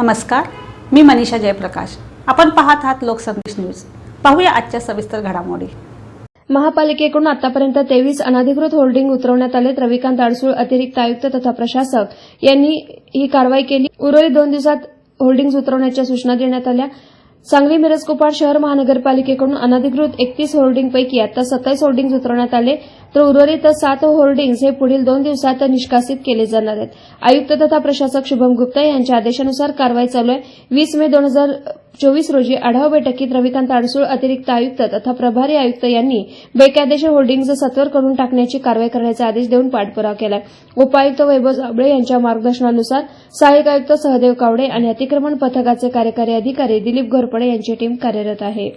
नमस्कार मी मनीषा जयप्रकाश. आपण पाहत आहात लोकसंदेश न्यूज. पाहूया आजच्या सविस्तर घडामोडी. महापालिकेकडून आतापर्यंत तेवीस अनधिकृत होल्डिंग उतरवण्यात आले रविकांत अडसूळ अतिरिक्त आयुक्त तथा प्रशासक. यांनी ही कारवाई केली. उर्वरित दोन दिवसात होर्डिंग्ज उतरवण्याच्या सूचना देण्यात आल्या. सांगली मिरज कुपाड शहर महानगरपालिकेकडून अनधिकृत एकतीस होर्डिंगपैकी आता सत्तावीस होर्डिंग्ज उतरवण्यात आले. तर उर्वरित सात होर्डिंग्ज हे पुढील दोन दिवसात निष्कासित केले जाणार आहेत. आयुक्त तथा प्रशासक शुभम गुप्ता यांच्या आदेशानुसार कारवाई चालू आहे. वीस मे दोन हजार चोवीस रोजी आढावा बैठकीत रविकांत अडसूळ अतिरिक्त आयुक्त तथा प्रभारी आयुक्त यांनी बेकायदेशीर होर्डिंग्ज सत्वर करून टाकण्याची कारवाई करण्याचे आदेश देऊन पाठपुरावा केलाय. उपायुक्त वैभव जाबळे यांच्या मार्गदर्शनानुसार सहाय्यक आयुक्त सहदेव कावडे आणि अतिक्रमण पथकाचे कार्यकारी अधिकारी दिलीप घोरपडे यांची टीम कार्यरत आहे.